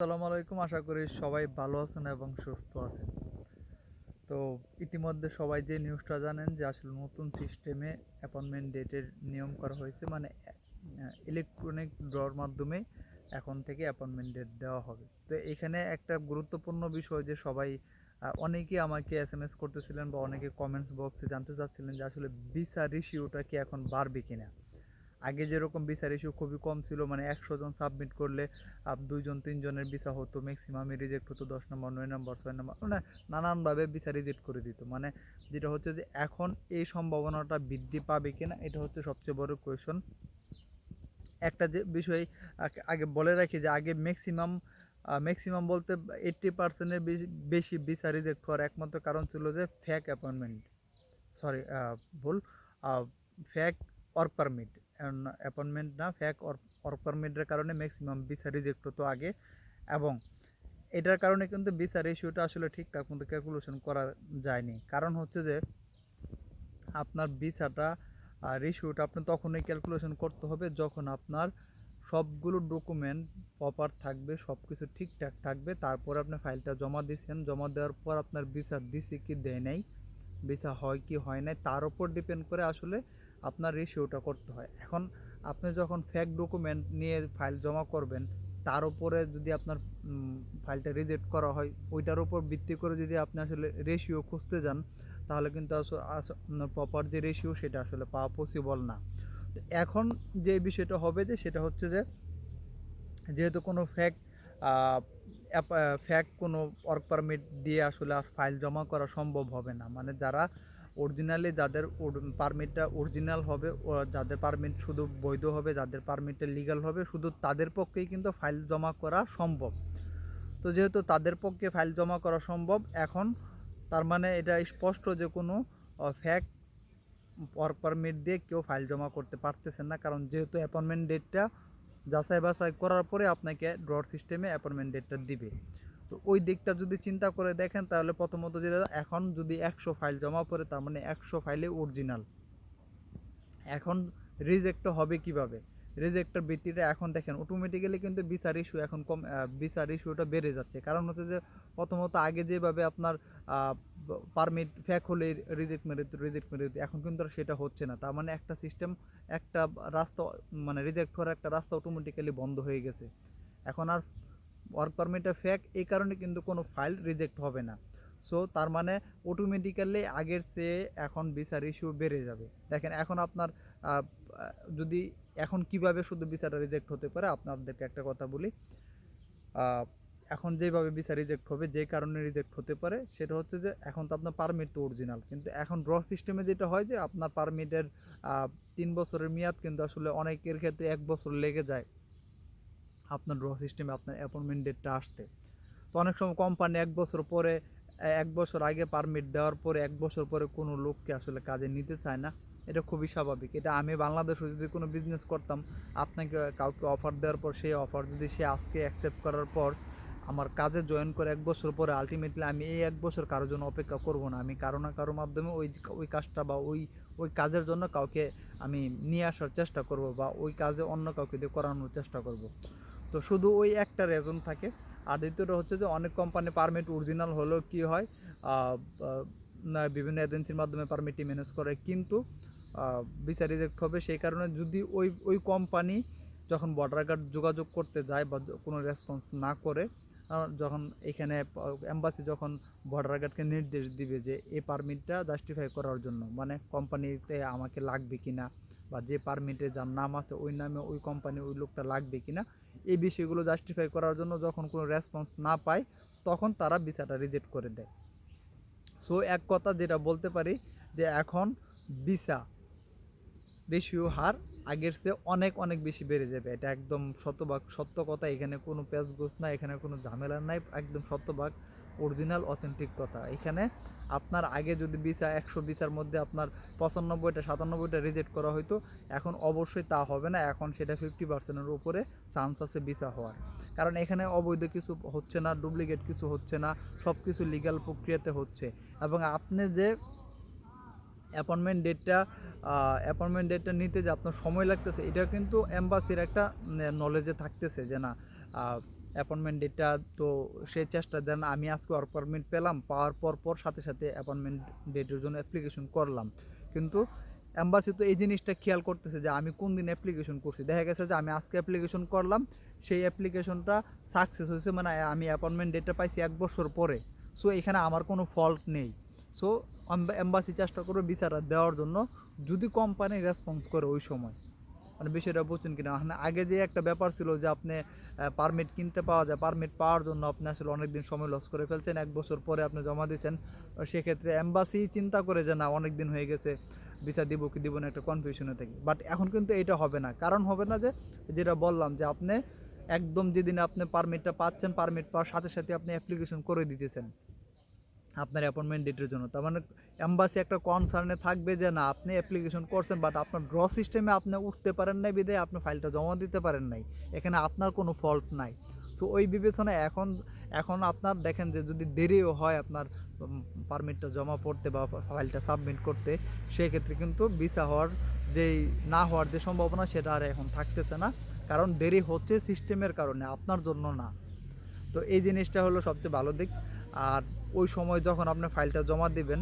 আসসালামু আলাইকুম। আশা করি সবাই ভালো আছেন এবং সুস্থ আছেন। তো ইতিমধ্যে সবাই যে নিউজটা জানেন যে আসলে নতুন সিস্টেমে অ্যাপয়েন্টমেন্ট ডেটের নিয়ম করা হয়েছে মানে ইলেকট্রনিক ড্রর মাধ্যমে এখন থেকে অ্যাপয়েন্টমেন্ট ডেট দেওয়া হবে। তো এখানে একটা গুরুত্বপূর্ণ বিষয় যে সবাই আহ, অনেকেই আমাকে এস এম এস করতেছিলেন বা অনেকে কমেন্টস বক্সে জানতে চাচ্ছিলেন যে আসলে ভিসা রিসিউটা কি এখন বাড়বে কিনা। আগে যেরকম ভিসার ইস্যু খুবই কম ছিল মানে একশো জন সাবমিট করলে আপ দুইজন, তিনজনের বিচার হতো ম্যাক্সিমামই রিজেক্ট হতো দশ নম্বর, নয় নম্বর, ছয় নম্বর মানে নানানভাবে ভিসা রিজেক্ট করে দিত। মানে যেটা হচ্ছে যে এখন এই সম্ভাবনাটা বৃদ্ধি পাবে কিনা, এটা হচ্ছে সবচেয়ে বড় কোয়েশন একটা যে বিষয় আগে- বলে রাখি যে আগে ম্যাক্সিমাম ম্যাক্সিমাম বলতে এইট্টি পার্সেন্টের বেশি ভিসা রিজেক্ট হওয়ার একমাত্র কারণ ছিল যে ফ্যাক অ্যাপয়েন্টমেন্ট সরি ভুল ফ্যাক ওয়ার্ক পারমিট অ্যাপয়েন্টমেন্ট না, ফ্যাক ওয়ার্ক পারমিটের কারণে ম্যাক্সিমাম ভিসা রিজেক্ট হতো আগে। এবং এটার কারণে কিন্তু ভিসা রেশিওটা আসলে ঠিকঠাক মতো ক্যালকুলেশন করা যায়নি। কারণ হচ্ছে যে, আপনার ভিসাটা রেশিওটা আপনি তখনই ক্যালকুলেশন করতে হবে যখন আপনার সবগুলো ডকুমেন্ট প্রপার থাকবে সব কিছু ঠিকঠাক থাকবে। তারপর আপনি ফাইলটা জমা দিয়েছেন, জমা দেওয়ার পর আপনার ভিসা দিছে কি দেয় নাই ভিসা হয় কি হয় নাই, তার উপর ডিপেন্ড করে আসলে আপনার রেশিওটা করতে হয়। এখন আপনি যখন ফ্যাক ডকুমেন্ট নিয়ে ফাইল জমা করবেন, তার উপরে যদি আপনার ফাইলটা রিজেক্ট করা হয়, ওইটার উপর ভিত্তি করে যদি আপনি আসলে রেশিও খুঁজতে যান, তাহলে কিন্তু প্রপার যে রেশিও সেটা আসলে পাওয়া পসিবল না। তো এখন যে বিষয়টা হবে যে, সেটা হচ্ছে যে, যেহেতু কোনো ফ্যাক ফ্যাক কোনো ওয়ার্ক পারমিট দিয়ে আসলে ফাইল জমা করা সম্ভব হবে না। মানে যারা অরিজিনালি যাদের পারমিটটা অরিজিনাল হবে যাদের পারমিট শুধু বৈধ হবে, যাদের পারমিটটা লিগ্যাল হবে, শুধু তাদের পক্ষেই কিন্তু ফাইল জমা করা সম্ভব। তো যেহেতু তাদের পক্ষে ফাইল জমা করা সম্ভব, এখন তার মানে এটা স্পষ্ট যে কোনো ফ্যাক ওয়ার্ক পারমিট দিয়ে কেউ ফাইল জমা করতে পারতেছেন না। কারণ যেহেতু অ্যাপয়েন্টমেন্ট ডেটটা যাচাই বাছাই করার পরে আপনাকে ড্রর সিস্টেমে অ্যাপয়েন্টমেন্ট ডেটটা দিবে। তো ওই দিকটা যদি চিন্তা করে দেখেন, তাহলে প্রথমত যেটা এখন যদি একশো ফাইল জমা পড়ে, তার মানে একশো ফাইলে অরিজিনাল। এখন রিজেক্ট হবে কীভাবে? রিজেক্টের ভিত্তিটা এখন দেখেন অটোমেটিক্যালি কিন্তু বিচার ইস্যু এখন কম বিচার ইস্যুটা বেড়ে যাচ্ছে। কারণ হচ্ছে যে, প্রথমত আগে যেভাবে আপনার পারমিট ফ্যাক হলে রিজেক্ট মেরে রিজেক্ট মেরে এখন কিন্তু সেটা হচ্ছে না। তার মানে একটা সিস্টেম একটা রাস্তা মানে রিজেক্ট হওয়ার একটা রাস্তা অটোমেটিক্যালি বন্ধ হয়ে গেছে। এখন আর ওয়ার্ক পারমিটটা ফ্যাক এই কারণে কিন্তু কোনো ফাইল রিজেক্ট হবে না। সো তার মানে অটোমেটিক্যালি আগের চেয়ে এখন বিচার ইস্যু বেড়ে যাবে। দেখেন, এখন আপনার যদি এখন কীভাবে শুধু বিচারটা রিজেক্ট হতে পারে, আপনাদেরকে একটা কথা বলি। এখন যেভাবে বিচার রিজেক্ট হবে, যে কারণে রিজেক্ট হতে পারে, সেটা হচ্ছে যে এখন তো আপনার পারমিট তো অরিজিনাল কিন্তু এখন ড্র সিস্টেমে যেটা হয় যে, আপনার পারমিটের তিন বছরের মেয়াদ কিন্তু আসলে অনেকের ক্ষেত্রে এক বছর লেগে যায়। আপনার ড্র সিস্টেমে আপনার অ্যাপয়েন্টমেন্ট ডেটটা আসতে। তো অনেক সময় কোম্পানি এক বছর পরে, এক বছর আগে পারমিট দেওয়ার পরে, এক বছর পরে কোনো লোককে আসলে কাজে নিতে চায় না। এটা খুবই স্বাভাবিক। এটা আমি বাংলাদেশে যদি কোনো বিজনেস করতাম, আপনাকে কাউকে অফার দেওয়ার পর, সেই অফার যদি সে আজকে অ্যাকসেপ্ট করার পর, আমার কাজে জয়েন করে এক বছর পরে আলটিমেটলি আমি এই এক বছর কারোর জন্য অপেক্ষা করব না। আমি কারও না কারোর মাধ্যমে ওই ওই কাজটা বা ওই ওই কাজের জন্য কাউকে আমি নিয়ে আসার চেষ্টা করব বা ওই কাজে অন্য কাউকে দিয়ে করানোর চেষ্টা করব। তো শুধু ওই একটা রেজন থাকে। আর দ্বিতীয়টা হচ্ছে যে অনেক কোম্পানি পারমিট অরিজিনাল হলেও কি হয় না, বিভিন্ন এজেন্সির মাধ্যমে পারমিটটি ম্যানেজ করে। কিন্তু বিচার রিজেক্ট হবে সেই কারণে যদি ওই ওই কোম্পানি যখন বর্ডার গার্ড যোগাযোগ করতে যায় বা কোনো রেসপন্স না করে যখন এখানে এম্বাসি যখন বর্ডার গার্ডকে নির্দেশ দিবে যে এই পারমিটটা জাস্টিফাই করার জন্য মানে কোম্পানিতে আমাকে লাগবে কিনা বা যে পারমিটে যার নাম আছে, ওই নামে ওই কোম্পানি ওই লোকটা লাগবে কিনা, এই বিষয়গুলো জাস্টিফাই করার জন্য যখন কোনো রেসপন্স না পায়, তখন তারা ভিসাটা রিজেক্ট করে দেয়। সো এক কথা যেটা বলতে পারি যে এখন ভিসা রেশিও হার আগের চেয়ে অনেক অনেক বেশি বেড়ে যাবে। এটা একদম শতভাগ সত্য কথা। এখানে কোনো প্যাচগোছ নাই, এখানে কোনো ঝামেলা নাই, একদম শতভাগ। অরিজিনাল অথেন্টিক কথা। এখানে আপনার আগে যদি ভিসা, একশো ভিসার মধ্যে আপনার পঁচানব্বইটা, সাতানব্বইটা রিজেক্ট করা হতো এখন অবশ্যই তা হবে না। এখন সেটা ফিফটি পার্সেন্টের উপরে চান্স আছে ভিসা হওয়ার। কারণ এখানে অবৈধ কিছু হচ্ছে না ডুপ্লিকেট কিছু হচ্ছে না সব কিছু লিগ্যাল প্রক্রিয়াতে হচ্ছে। এবং আপনি যে অ্যাপয়েন্টমেন্ট ডেটটা অ্যাপয়েন্টমেন্ট ডেটটা নিতে যে আপনার সময় লাগতেছে এটা কিন্তু এম্বাসির একটা নলেজে থাকতেছে যে না অ্যাপয়েন্টমেন্ট ডেটটা তো সে চেষ্টা দেন আমি আজকে পারমিট পেলাম, পাওয়ার পর পর সাথে সাথে অ্যাপয়েন্টমেন্ট ডেটের জন্য অ্যাপ্লিকেশন করলাম। কিন্তু অ্যাম্বাসি তো এই জিনিসটা খেয়াল করতেছে যে আমি কোন দিন অ্যাপ্লিকেশন করছি। দেখা গেছে যে আমি আজকে অ্যাপ্লিকেশন করলাম, সেই অ্যাপ্লিকেশনটা সাকসেস হয়েছে মানে আমি অ্যাপয়েন্টমেন্ট ডেটটা পাইছি এক বছর পরে। সো এখানে আমার কোনো ফল্ট নেই। সো অ্যাম্বাসি চেষ্টা করবে বিচারা দেওয়ার জন্য, যদি কোম্পানি রেসপন্স করে ওই সময়। মানে বিষয়টা বুঝছেন কিনা? মানে আগে যে একটা ব্যাপার ছিল যে আপনি পারমিট কিনতে পাওয়া যায় পারমিট পাওয়ার জন্য আপনি আসলে অনেক দিন সময় লস করে ফেলছেন, এক বছর পরে আপনি জমা দিয়েছেন। সেক্ষেত্রে অ্যাম্বাসি চিন্তা করে যে না অনেক দিন হয়ে গেছে ভিসা দিব কি দিব না একটা কনফিউশনে থাকি। বাট এখন কিন্তু এটা হবে না। কারণ হবে না যে, যেটা বললাম যে আপনি একদম যেদিন আপনি পারমিটটা পাচ্ছেন পারমিট পাওয়ার সাথে সাথে আপনি অ্যাপ্লিকেশন করে দিতেছেন। আপনার অ্যাপয়েন্টমেন্ট ডেটের জন্য। তার মানে অ্যাম্বাসি একটা কনসার্নে থাকবে যে, না, আপনি অ্যাপ্লিকেশন করছেন বাট আপনার ড্র সিস্টেমে আপনি উঠতে পারেন নাই বিদায়, আপনি ফাইলটা জমা দিতে পারেন নাই। এখানে আপনার কোনো ফল্ট নাই। সো ওই বিবেচনায় এখন এখন আপনার দেখেন যে, যদি দেরিও হয় আপনার পারমিটটা জমা পড়তে বা ফাইলটা সাবমিট করতে, সেক্ষেত্রে কিন্তু ভিসা হওয়ার যেই, না হওয়ার যে সম্ভাবনা, সেটা আর এখন থাকতেছে না। কারণ দেরি হচ্ছে সিস্টেমের কারণে, আপনার জন্য না। তো এই জিনিসটা হলো সবচেয়ে ভালো দিক। আর ওই সময় যখন আপনি ফাইলটা জমা দিবেন,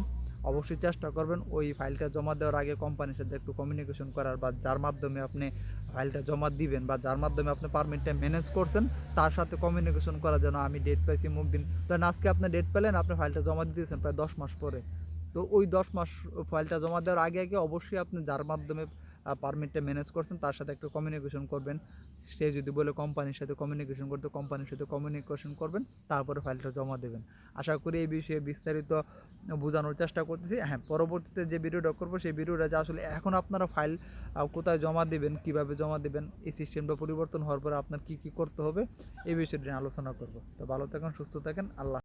অবশ্যই চেষ্টা করবেন ওই ফাইলটা জমা দেওয়ার আগে কোম্পানির সাথে একটু কমিউনিকেশন করার বা যার মাধ্যমে আপনি ফাইলটা জমা দিবেন বা যার মাধ্যমে আপনি পারমিটটা ম্যানেজ করছেন, তার সাথে কমিউনিকেশন করা যেন আমি ডেট পাইছি মুখ দিন। ধরেন আজকে আপনি ডেট পেলেন, আপনি ফাইলটা জমা দিয়েছেন প্রায় দশ মাস পরে। তো ওই দশ মাস ফাইলটা জমা দেওয়ার আগে আগে অবশ্যই আপনি যার মাধ্যমে পারমিটটা ম্যানেজ করছেন, তার সাথে একটু কমিউনিকেশন করবেন। সে যদি বলে কোম্পানির সাথে কমিউনিকেশন করতে কোম্পানির সাথে কমিউনিকেশন করবেন, তারপরে ফাইলটা জমা দেবেন। আশা করি এই বিষয়ে বিস্তারিত বোঝানোর চেষ্টা করতেছি। হ্যাঁ পরবর্তীতে যে ভিডিওটা করব, সেই ভিডিওটা যে আসলে এখন আপনারা ফাইল কোথায় জমা দেবেন, কীভাবে জমা দেবেন, এই সিস্টেমটা পরিবর্তন হওয়ার পরে আপনার কি কি করতে হবে, এই বিষয়টি আলোচনা করব। তো ভালো থাকেন, সুস্থ থাকেন, আল্লাহ